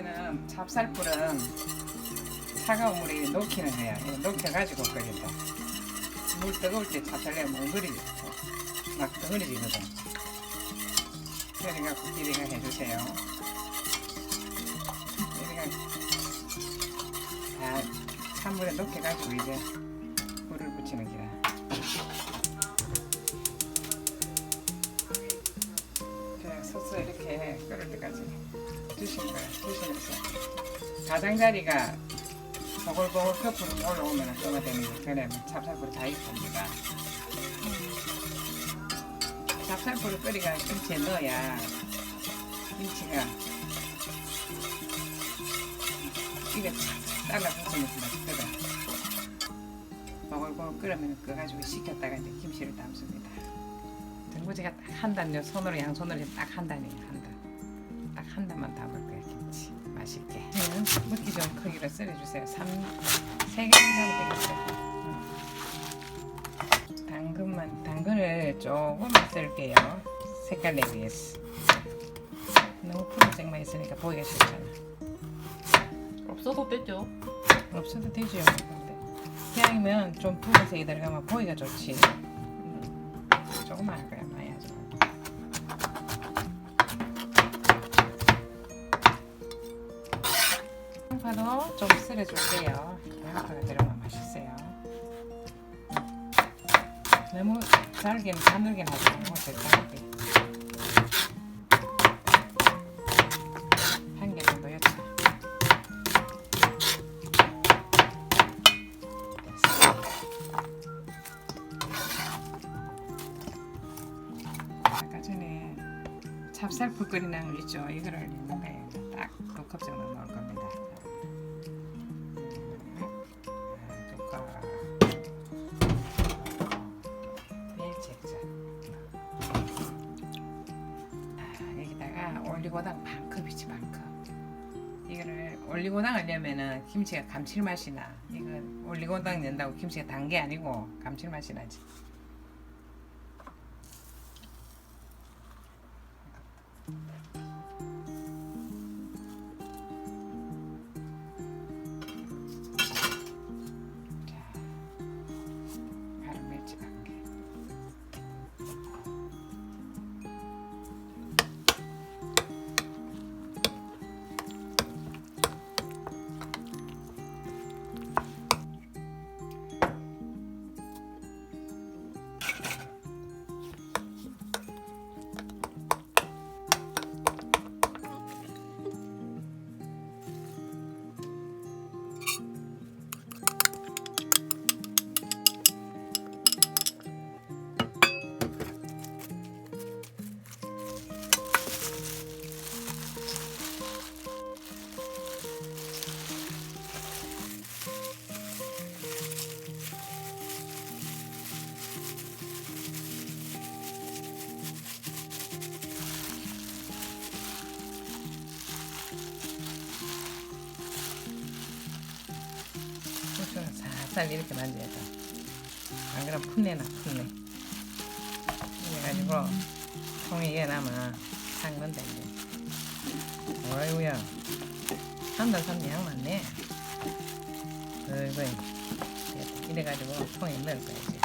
이거는 찹쌀풀은 차가운 물에 녹이는 거야. 이거 녹여가지고 끓인다. 물 뜨거울 때 찹쌀에 뭉그리지. 막 덩어리지거든. 그래갖고 기대가 해주세요. 기대가 다 찬물에 녹여가지고 이제 드시면서 가장자리가 보글보글 kö프로 올라오면 거 그러면 찹쌀풀이 다 익습니다. 찹쌀풀을 끓이가 김치에 넣어야 김치가 이게 착착 달라붙으면서 맛있거든. 보글보글 끓으면 그거 가지고 식혔다가 이제 김치를 담습니다. 등부지가 딱 한 단요 손으로 양손으로 딱 한 단이에요 한 단. 딱 한 단만 담을 거예요 맛있게. 음, 먹기 좋은 크기로 썰어주세요. 3, 3개 정도 되겠어요. 음. 당근만 당근을 조금만 썰게요. 색깔 내기 위해서. 너무 푸른색만 있으니까 보기가 싫잖아. 없어도 되죠. 없어도 되죠. 근데 향이면 좀 푸른색이 들어가면 보기가 좋지. 음, 조금만 할 거야, 많이 좀 썰어줄게요. 양파가 들어가면 맛있어요. 너무 잘게는 가늘게 하지 말고 적당하게. 한 개 정도 였죠. 아까 전에 찹쌀풀 끓이는 거 있죠? 이거를 있는데 딱두 컵 정도 넣을 겁니다. 올리고당 반 컵이지 반 컵. 이거를 올리고당 하려면은 김치가 감칠맛이 나. 이건 올리고당 넣는다고 김치가 단 게 아니고 감칠맛이 나지. 살살 이렇게 만져야 돼. 안 그러면 풋내나 풋내. 그래가지고 통에 남아 삶는다 이제. 어이구야. 한달 삶는 양 많네. 어이구. 이래가지고 통에 넣을 거야 이제.